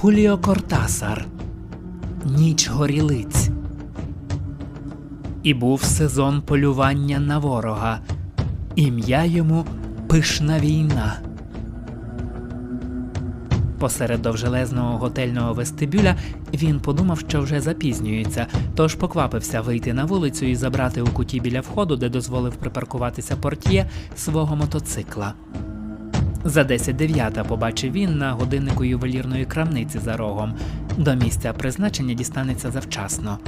Хуліо Кортасар. Ніч горілиць. І був сезон полювання на ворога. Ім'я йому Пишна війна. Посеред довжелезного готельного вестибюля він подумав, що вже запізнюється, тож поквапився вийти на вулицю і забрати у куті біля входу, де дозволив припаркуватися портьє свого мотоцикла. За 10 дев'ята побачив він на годиннику ювелірної крамниці за рогом. До місця призначення дістанеться завчасно.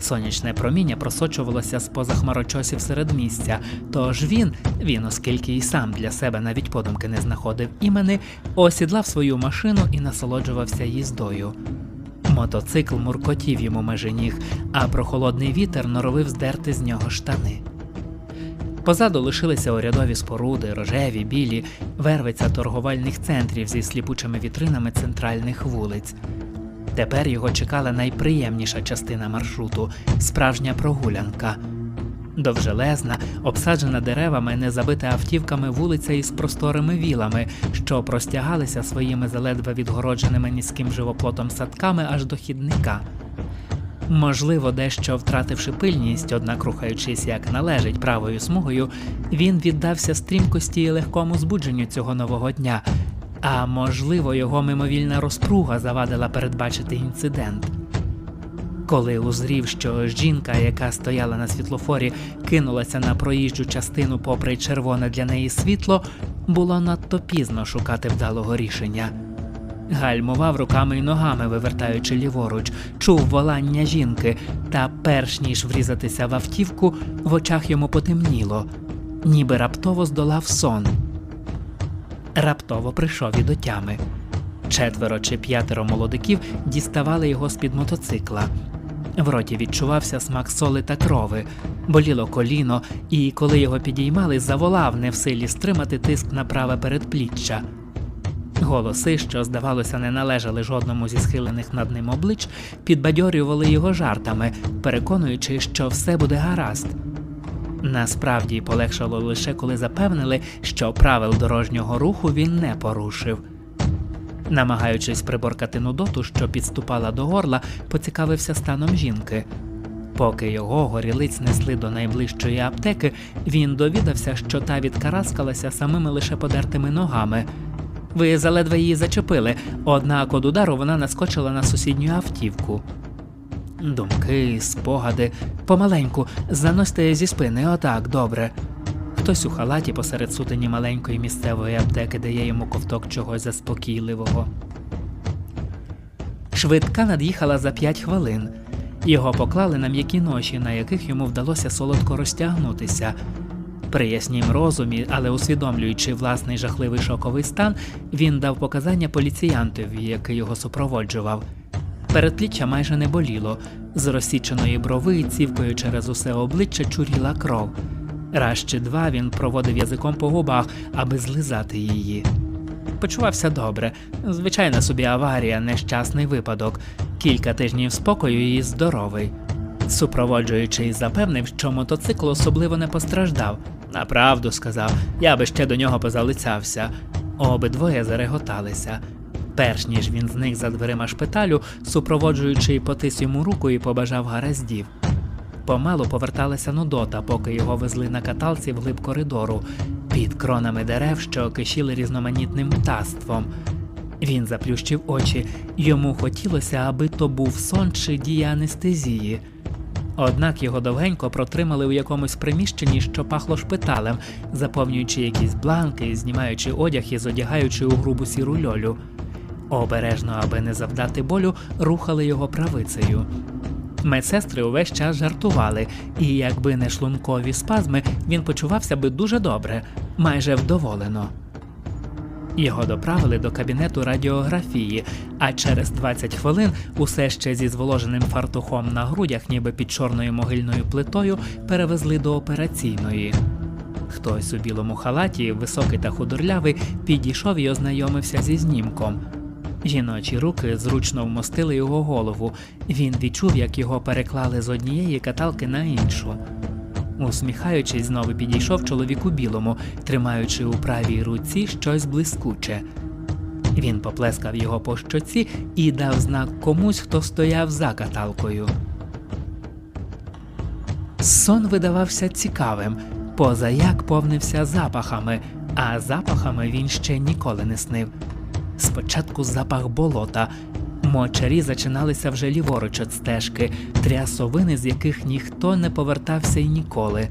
Сонячне проміння просочувалося з поза хмарочосів серед місця, тож він, він, оскільки і сам для себе навіть подумки не знаходив імени, осідлав свою машину і насолоджувався їздою. Мотоцикл муркотів йому межі ніг, а прохолодний вітер норовив здерти з нього штани. Позаду лишилися урядові споруди, рожеві, білі, вервиця торговельних центрів зі сліпучими вітринами центральних вулиць. Тепер його чекала найприємніша частина маршруту справжня прогулянка. Довжелезна, обсаджена деревами, не забита автівками вулиця із просторими вілами, що простягалися своїми заледве відгородженими низьким живоплотом садками аж до хідника. Можливо, дещо втративши пильність, однак рухаючись як належить правою смугою, він віддався стрімкості і легкому збудженню цього нового дня. А можливо, його мимовільна розпруга завадила передбачити інцидент. Коли узрів, що жінка, яка стояла на світлофорі, кинулася на проїжджу частину попри червоне для неї світло, було надто пізно шукати вдалого рішення. Гальмував руками й ногами, вивертаючи ліворуч, чув волання жінки, та перш ніж врізатися в автівку, в очах йому потемніло, ніби раптово здолав сон. Раптово прийшов і до тями. Четверо чи п'ятеро молодиків діставали його з-під мотоцикла. В роті відчувався смак соли та крови, боліло коліно, і коли його підіймали, заволав не в силі стримати тиск на праве передпліччя. Голоси, що, здавалося, не належали жодному зі схилених над ним облич, підбадьорювали його жартами, переконуючи, що все буде гаразд. Насправді полегшало лише коли запевнили, що правил дорожнього руху він не порушив. Намагаючись приборкати нудоту, що підступала до горла, поцікавився станом жінки. Поки його горілиць несли до найближчої аптеки, він довідався, що та відкараскалася самими лише подертими ногами. Ви заледве її зачепили, однак од удару вона наскочила на сусідню автівку. Думки, спогади, помаленьку, заносьте зі спини, отак, добре. Хтось у халаті посеред сутені маленької місцевої аптеки дає йому ковток чогось заспокійливого. Швидка над'їхала за п'ять хвилин. Його поклали на м'які ноші, на яких йому вдалося солодко розтягнутися. При яснім розумі, але усвідомлюючи власний жахливий шоковий стан, він дав показання поліціянтові, який його супроводжував. Передпліччя майже не боліло, з розсіченої брови цівкою через усе обличчя чуріла кров. Раз чи два він проводив язиком по губах, аби злизати її. Почувався добре, звичайна собі аварія, нещасний випадок, кілька тижнів спокою і здоровий. Супроводжуючий запевнив, що мотоцикл особливо не постраждав. Направду сказав, я би ще до нього позалицявся. Обидвоє зареготалися. Перш ніж він зник за дверима шпиталю, супроводжуючий потис йому руку і побажав гараздів. Помалу поверталася Нудота, поки його везли на каталці вглиб коридору, під кронами дерев, що кишіли різноманітним птаством. Він заплющив очі, йому хотілося, аби то був сон чи дія анестезії. Однак його довгенько протримали у якомусь приміщенні, що пахло шпиталем, заповнюючи якісь бланки, знімаючи одяг і зодягаючи у грубу сіру льолю. Обережно, аби не завдати болю, рухали його правицею. Медсестри увесь час жартували, і якби не шлункові спазми, він почувався би дуже добре, майже вдоволено. Його доправили до кабінету радіографії, а через 20 хвилин, усе ще зі зволоженим фартухом на грудях, ніби під чорною могильною плитою, перевезли до операційної. Хтось у білому халаті, високий та худорлявий, підійшов і ознайомився зі знімком. Жіночі руки зручно вмостили його голову. Він відчув, як його переклали з однієї каталки на іншу. Усміхаючись, знову підійшов чоловік у білому, тримаючи у правій руці щось блискуче. Він поплескав його по щоці і дав знак комусь, хто стояв за каталкою. Сон видавався цікавим, поза як повнився запахами, а запахами він ще ніколи не снив. Спочатку запах болота. Мочарі зачиналися вже ліворуч від стежки, трясовини, з яких ніхто не повертався й ніколи.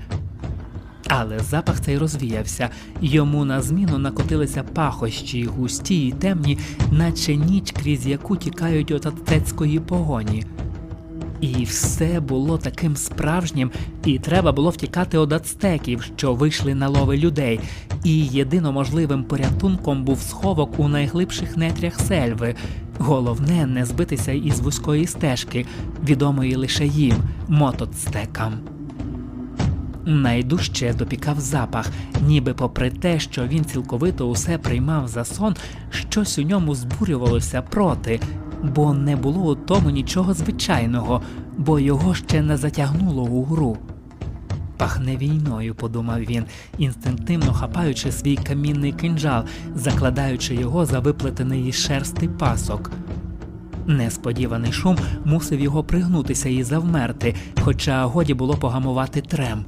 Але запах цей розвіявся, йому на зміну накотилися пахощі, густі й темні, наче ніч, крізь яку тікають от ацтецької погоні. І все було таким справжнім, і треба було втікати од ацтеків, що вийшли на лови людей. І єдиноможливим порятунком був сховок у найглибших нетрях сельви. Головне не збитися із вузької стежки, відомої лише їм, мотоцтекам. Найдужче допікав запах, ніби попри те, що він цілковито усе приймав за сон, щось у ньому збурювалося проти, бо не було у тому нічого звичайного, бо його ще не затягнуло у гру. Пахне війною, подумав він, інстинктивно хапаючи свій камінний кинджал, закладаючи його за виплетений із шерсти пасок. Несподіваний шум мусив його пригнутися і завмерти, хоча годі було погамувати трем.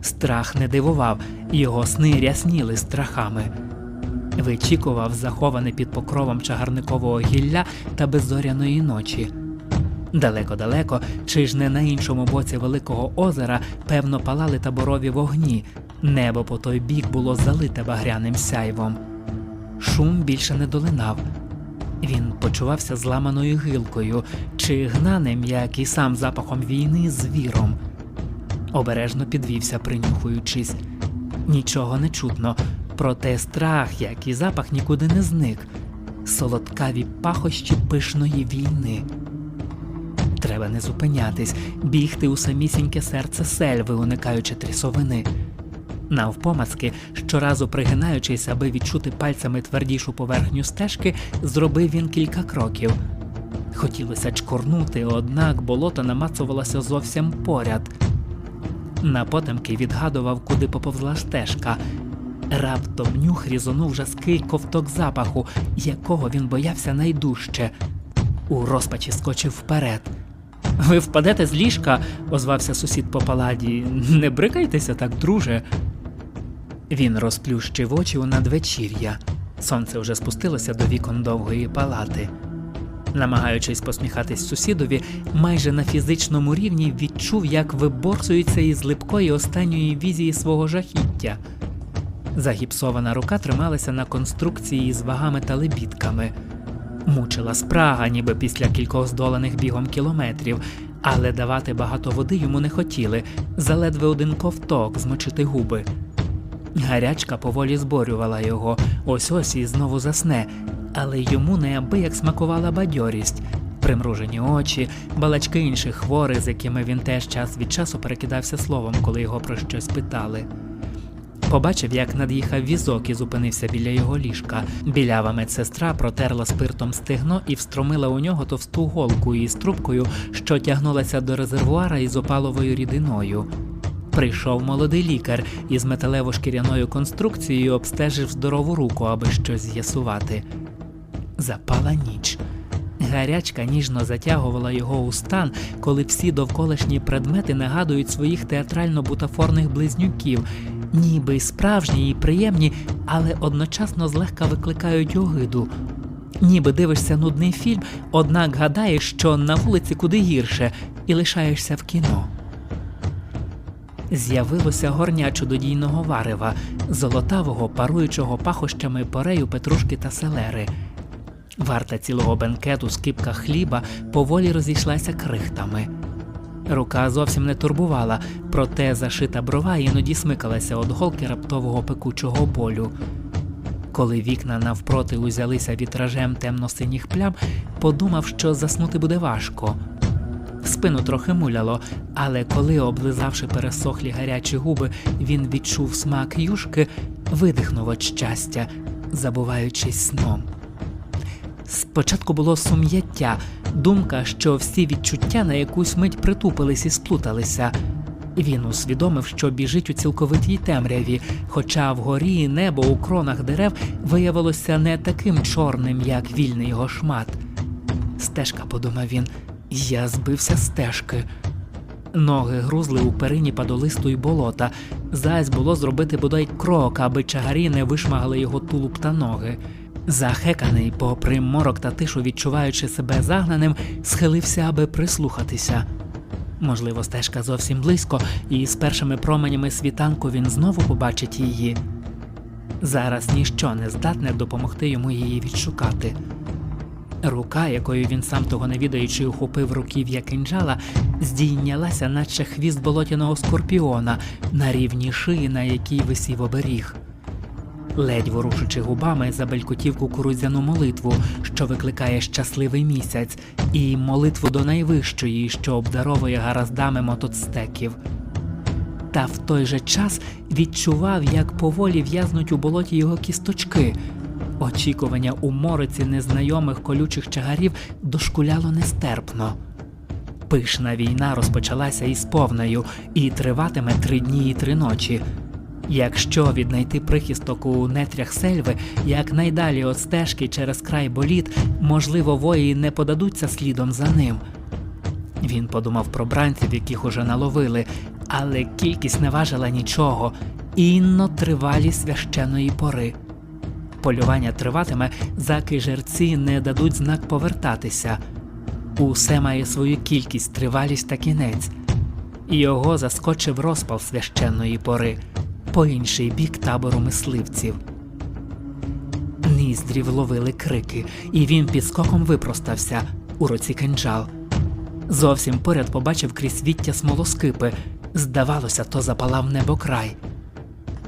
Страх не дивував, його сни рясніли страхами. Вичікував захований під покровом чагарникового гілля та беззоряної ночі. Далеко-далеко, чи ж не на іншому боці великого озера, певно, палали таборові вогні. Небо по той бік було залите багряним сяйвом. Шум більше не долинав. Він почувався зламаною гилкою, чи гнаним, як і сам запахом війни, звіром. Обережно підвівся, принюхуючись. Нічого не чутно, проте страх, як і запах, нікуди не зник. Солодкаві пахощі пишної війни. Треба не зупинятись, бігти у самісіньке серце сельви, уникаючи трісовини. Навпомацки, щоразу пригинаючись, аби відчути пальцями твердішу поверхню стежки, зробив він кілька кроків. Хотілося чкорнути, однак болото намацувалося зовсім поряд. Напотемки відгадував, куди поповзла стежка. Раптом нюх різонув жаский ковток запаху, якого він боявся найдужче. У розпачі скочив вперед. Ви впадете з ліжка, озвався сусід по паладі. Не брикайтеся так, друже. Він розплющив очі у надвечір'я. Сонце вже спустилося до вікон довгої палати. Намагаючись посміхатись сусідові, майже на фізичному рівні відчув, як виборсується із липкої останньої візії свого жахіття. Загіпсована рука трималася на конструкції з вагами та лебідками. Мучила спрага, ніби після кількох здоланих бігом кілометрів, але давати багато води йому не хотіли, заледве один ковток змочити губи. Гарячка поволі зборювала його, ось ось і знову засне, але йому неабияк смакувала бадьорість, примружені очі, балачки інших хворих, з якими він теж час від часу перекидався словом, коли його про щось питали. Побачив, як над'їхав візок і зупинився біля його ліжка. Білява медсестра протерла спиртом стегно і встромила у нього товсту голку із трубкою, що тягнулася до резервуара із опаловою рідиною. Прийшов молодий лікар із металево-шкіряною конструкцією, обстежив здорову руку, аби щось з'ясувати. Запала ніч. Гарячка ніжно затягувала його у стан, коли всі довколишні предмети нагадують своїх театрально-бутафорних близнюків, ніби справжні і приємні, але одночасно злегка викликають огиду. Ніби дивишся нудний фільм, однак гадаєш, що на вулиці куди гірше, і лишаєшся в кіно. З'явилося горня чудодійного варева, золотавого, паруючого пахощами порею петрушки та селери. Варта цілого бенкету з кипка хліба поволі розійшлася крихтами. Рука зовсім не турбувала, проте зашита брова іноді смикалася від голки раптового пекучого болю. Коли вікна навпроти узялися вітражем темно-синіх плям, подумав, що заснути буде важко. Спину трохи муляло, але коли, облизавши пересохлі гарячі губи, він відчув смак юшки, видихнув від щастя, забуваючись сном. Спочатку було сум'яття, думка, що всі відчуття на якусь мить притупились і сплуталися. Він усвідомив, що біжить у цілковитій темряві, хоча вгорі небо у кронах дерев виявилося не таким чорним, як вільний його шмат. Стежка, подумав він, я збився стежки. Ноги грузли у перині падолисту й болота. Зась було зробити бодай крок, аби чагарі не вишмагали його тулуб та ноги. Захеканий, попри морок та тишу, відчуваючи себе загнаним, схилився, аби прислухатися. Можливо, стежка зовсім близько, і з першими променями світанку він знову побачить її. Зараз ніщо не здатне допомогти йому її відшукати. Рука, якою він сам того не відаючи ухопив руків'я кинджала, здійнялася, наче хвіст болотяного скорпіона на рівні шиї, на якій висів оберіг. Ледь ворушучи губами, забелькотів кукурудзяну молитву, що викликає щасливий місяць, і молитву до найвищої, що обдаровує гараздами мотоцтеків. Та в той же час відчував, як поволі в'язнуть у болоті його кісточки. Очікування у мориці незнайомих колючих чагарів дошкуляло нестерпно. Пишна війна розпочалася із повною і триватиме три дні і три ночі. Якщо віднайти прихисток у нетрях сельви, як найдалі от стежки через край боліт, можливо, вої не подадуться слідом за ним. Він подумав про бранців, яких уже наловили, але кількість не важила нічого, інно тривалі священої пори. Полювання триватиме, заки жерці не дадуть знак повертатися. Усе має свою кількість, тривалість та кінець. Його заскочив розпал священної пори по інший бік табору мисливців. Ніздрів ловили крики, і він підскоком випростався у руці кинджал. Зовсім поряд побачив крізь віття смолоскипи. Здавалося, то запалав небокрай.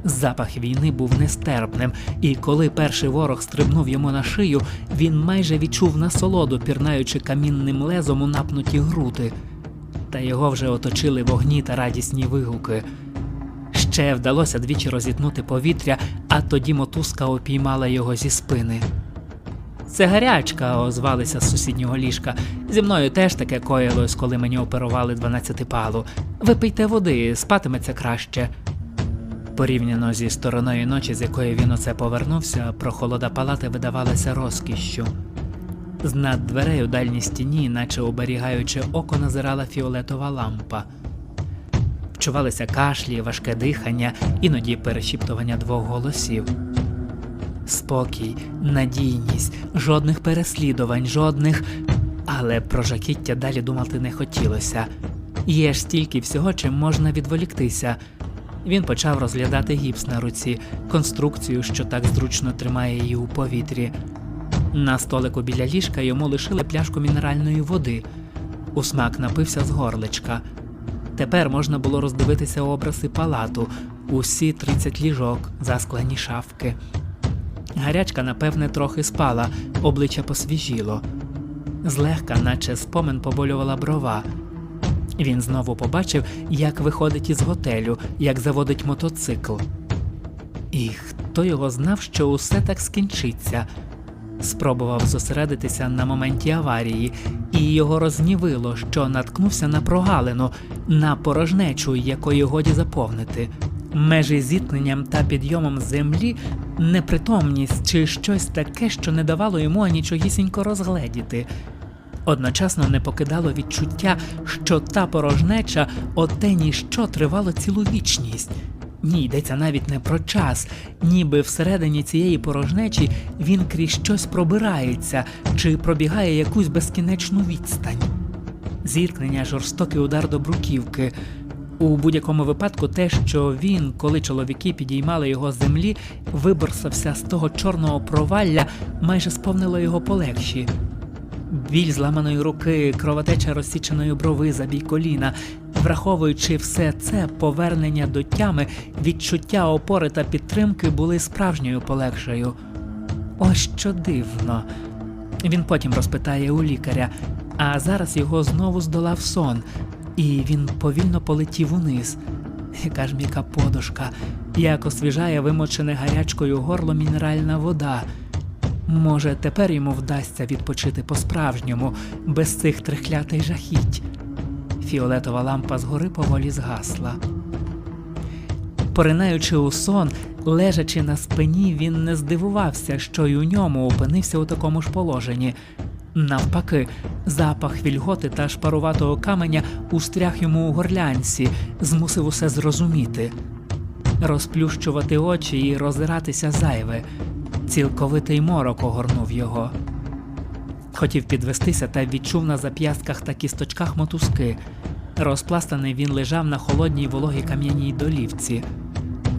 Запах війни був нестерпним, і коли перший ворог стрибнув йому на шию, він майже відчув насолоду, пірнаючи камінним лезом у напнуті груди. Та його вже оточили вогні та радісні вигуки. Ще вдалося двічі розітнути повітря, а тоді мотузка опіймала його зі спини. Це гарячка, озвалися з сусіднього ліжка. Зі мною теж таке коїлось, коли мені оперували дванадцятипалу. Випийте води, спатиметься краще. Порівняно зі стороною ночі, з якої він оце повернувся, прохолода палати видавалася розкішшю. З над дверей у дальній стіні, наче оберігаючи око, назирала фіолетова лампа. Вчувалися кашлі, важке дихання, іноді перешіптування двох голосів. Спокій, надійність, жодних переслідувань, жодних. Але про жахіття далі думати не хотілося. Є ж стільки всього, чим можна відволіктися. Він почав розглядати гіпс на руці, конструкцію, що так зручно тримає її у повітрі. На столику біля ліжка йому лишили пляшку мінеральної води. Усмак напився з горличка. Тепер можна було роздивитися образи палату, усі 30 ліжок, засклені шафки. Гарячка, напевне, трохи спала, обличчя посвіжіло. Злегка, наче спомин поболювала брова. Він знову побачив, як виходить із готелю, як заводить мотоцикл. І хто його знав, що усе так скінчиться. Спробував зосередитися на моменті аварії, і його рознівило, що наткнувся на прогалину, на порожнечу, якої годі заповнити. Межі зіткненням та підйомом землі, непритомність чи щось таке, що не давало йому анічогісінько розгледіти. Одночасно не покидало відчуття, що та порожнеча оте ніщо тривало цілу вічність. Ні, йдеться навіть не про час, ніби всередині цієї порожнечі він крізь щось пробирається чи пробігає якусь безкінечну відстань. Зіткнення, жорстокий удар до бруківки. У будь-якому випадку те, що він, коли чоловіки підіймали його з землі, виборсався з того чорного провалля, майже сповнило його полегші. Біль зламаної руки, кровотеча розсіченої брови, забій коліна, враховуючи все це, повернення до тями, відчуття опори та підтримки були справжньою полегшею. Ось що дивно. Він потім розпитає у лікаря, а зараз його знову здолав сон, і він повільно полетів униз. Яка ж м'яка подушка, як освіжає вимочене гарячкою горло мінеральна вода. Може, тепер йому вдасться відпочити по-справжньому, без цих трихлятих жахіть. Фіолетова лампа згори поволі згасла. Поринаючи у сон, лежачи на спині, він не здивувався, що й у ньому опинився у такому ж положенні. Навпаки, запах вільготи та шпаруватого каменя устряг йому у горлянці, змусив усе зрозуміти. Розплющувати очі і роззиратися зайве. Цілковитий морок огорнув його. Хотів підвестися та відчув на зап'ястках та кісточках мотузки. Розпластаний він лежав на холодній вологій кам'яній долівці.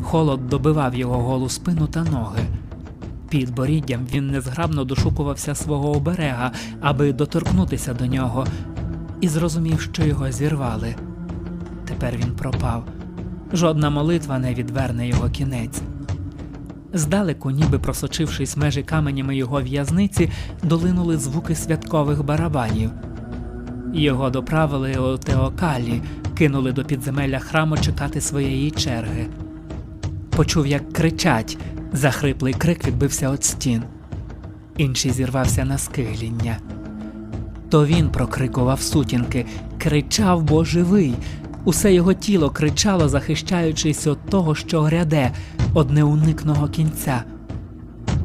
Холод добивав його голу спину та ноги. Під боріддям він незграбно дошукувався свого оберега, аби доторкнутися до нього, і зрозумів, що його зірвали. Тепер він пропав. Жодна молитва не відверне його кінець. Здалеку, ніби просочившись межі каменями його в'язниці, долинули звуки святкових барабанів. Його доправили у Теокалі, кинули до підземелля храму чекати своєї черги. Почув, як кричать. Захриплий крик відбився від стін. Інший зірвався на скигління. То він прокрикував сутінки, кричав, бо живий. Усе його тіло кричало, захищаючись від того, що гряде, од неуникного кінця.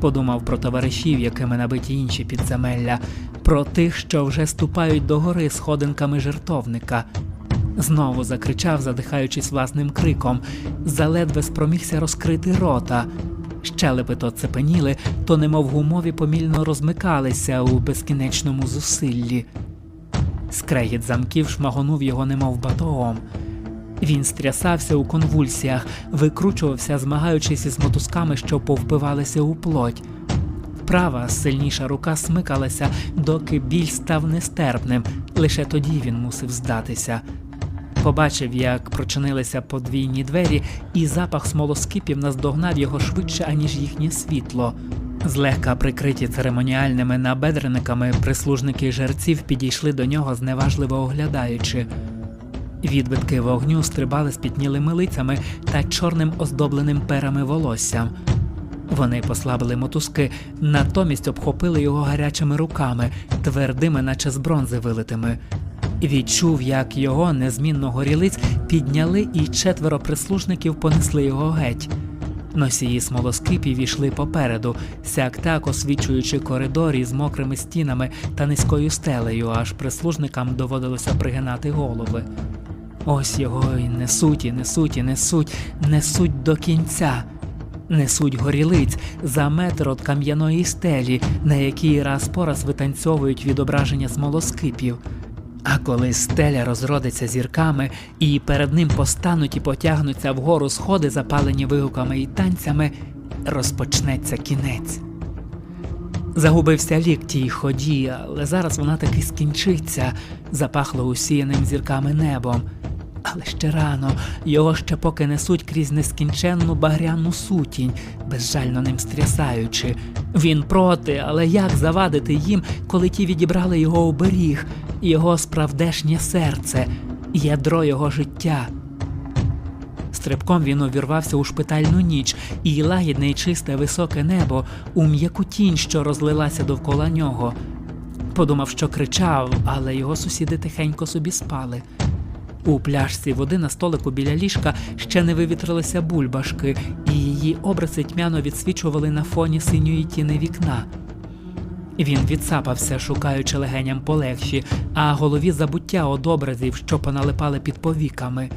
Подумав про товаришів, якими набиті інші підземелля, про тих, що вже ступають до гори сходинками жертовника. Знову закричав, задихаючись власним криком, заледве спромігся розкрити рота. Щелепи то цепеніли, то немов гумові помільно розмикалися у безкінечному зусиллі. Скрегіт замків шмагонув його немов батогом. Він стрясався у конвульсіях, викручувався, змагаючись із мотузками, що повпивалися у плоть. Права сильніша рука смикалася, доки біль став нестерпним, лише тоді він мусив здатися. Побачив, як прочинилися подвійні двері, і запах смолоскипів наздогнав його швидше, аніж їхнє світло. Злегка прикриті церемоніальними набедрениками, прислужники жерців підійшли до нього, зневажливо оглядаючи. Відбитки вогню стрибали спітнілими лицями та чорним оздобленим перами волоссям. Вони послабили мотузки, натомість обхопили його гарячими руками, твердими, наче з бронзи вилитими. Відчув, як його незмінно горілиць підняли, і четверо прислужників понесли його геть. Носії смолоскипів ішли попереду, сяк так освічуючи коридорі з мокрими стінами та низькою стелею, аж прислужникам доводилося пригинати голови. Ось його і несуть, і несуть, і несуть, несуть до кінця. Несуть горілиць за метр від кам'яної стелі, на якій раз по раз витанцьовують відображення смолоскипів. А коли стеля розродиться зірками, і перед ним постануть і потягнуться вгору сходи, запалені вигуками і танцями, розпочнеться кінець. Загубився лік тій ході, але зараз вона таки скінчиться, запахло усіяним зірками небом. Але ще рано, його ще поки несуть крізь нескінченну багряну сутінь, безжально ним стрясаючи. Він проти, але як завадити їм, коли ті відібрали його оберіг, його справдешнє серце, ядро його життя. Стрибком він увірвався у шпитальну ніч, і лагідне й чисте високе небо у м'яку тінь, що розлилася довкола нього. Подумав, що кричав, але його сусіди тихенько собі спали. У пляшці води на столику біля ліжка ще не вивітрилися бульбашки, і її обриси тьмяно відсвічували на фоні синьої тіни вікна. Він відсапався, шукаючи легеням полегші, а голові забуття од образів, що поналипали під повіками.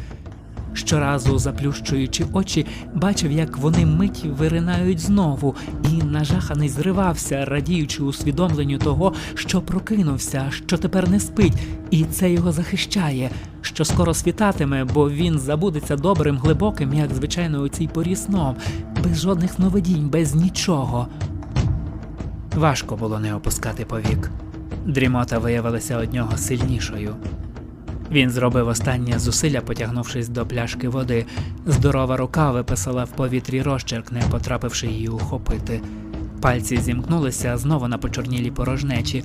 Щоразу, заплющуючи очі, бачив, як вони мить виринають знову, і нажаханий зривався, радіючи усвідомленню того, що прокинувся, що тепер не спить, і це його захищає, що скоро світатиме, бо він забудеться добрим, глибоким, як звичайно у цій порі сном, без жодних сновидінь, без нічого. Важко було не опускати повік. Дрімота виявилася од нього сильнішою. Він зробив останнє зусилля, потягнувшись до пляшки води. Здорова рука виписала в повітрі розчерк, не потрапивши її ухопити. Пальці зімкнулися знову на почорнілі порожнечі,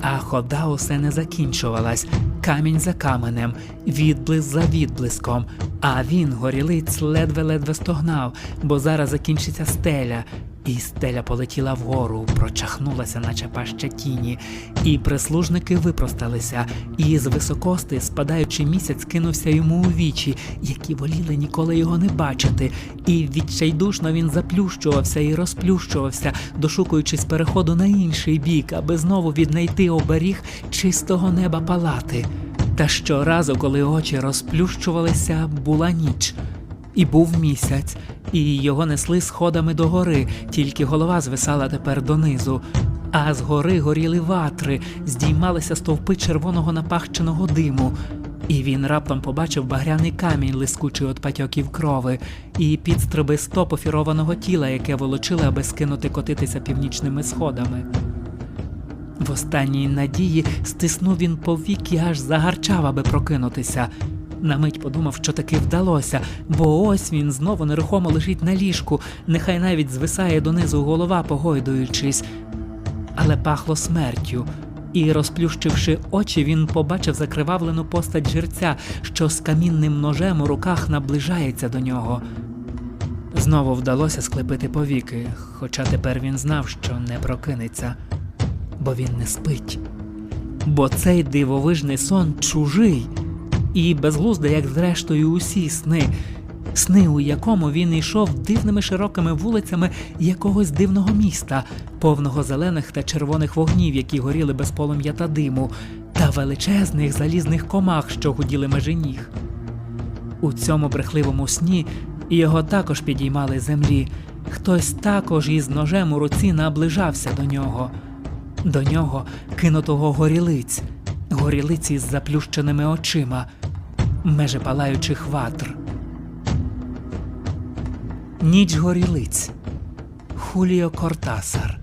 а хода усе не закінчувалась. Камінь за каменем, відблиск за відблиском. А він, горілиць, ледве-ледве стогнав, бо зараз закінчиться стеля, і стеля полетіла вгору, прочахнулася, наче паща тіні, і прислужники випросталися, і з високости, спадаючи місяць, кинувся йому у вічі, які воліли ніколи його не бачити, і відчайдушно він заплющувався і розплющувався, дошукуючись переходу на інший бік, аби знову віднайти оберіг чистого неба палати. Та щоразу, коли очі розплющувалися, була ніч. І був місяць, і його несли сходами до гори, тільки голова звисала тепер донизу. А згори горіли ватри, здіймалися стовпи червоного напахченого диму. І він раптом побачив багряний камінь, лискучий від патьоків крови, і підстриби стоп офірованого тіла, яке волочили, аби скинути котитися північними сходами. В останній надії стиснув він повік і аж загарчав, аби прокинутися. На мить подумав, що таки вдалося, бо ось він знову нерухомо лежить на ліжку, нехай навіть звисає донизу голова, погойдуючись. Але пахло смертю, і, розплющивши очі, він побачив закривавлену постать жерця, що з камінним ножем у руках наближається до нього. Знову вдалося склепити повіки, хоча тепер він знав, що не прокинеться, бо він не спить. Бо цей дивовижний сон чужий і безглуздий, як зрештою усі сни, сни, у якому він йшов дивними широкими вулицями якогось дивного міста, повного зелених та червоних вогнів, які горіли без полум'я та диму, та величезних залізних комах, що гуділи межі ніг. У цьому брехливому сні його також підіймали землі. Хтось також із ножем у руці наближався до нього. До нього кинутого горілиць, горілиці з заплющеними очима, межепалаючих ватр. Ніч горілиць. Хуліо Кортасар.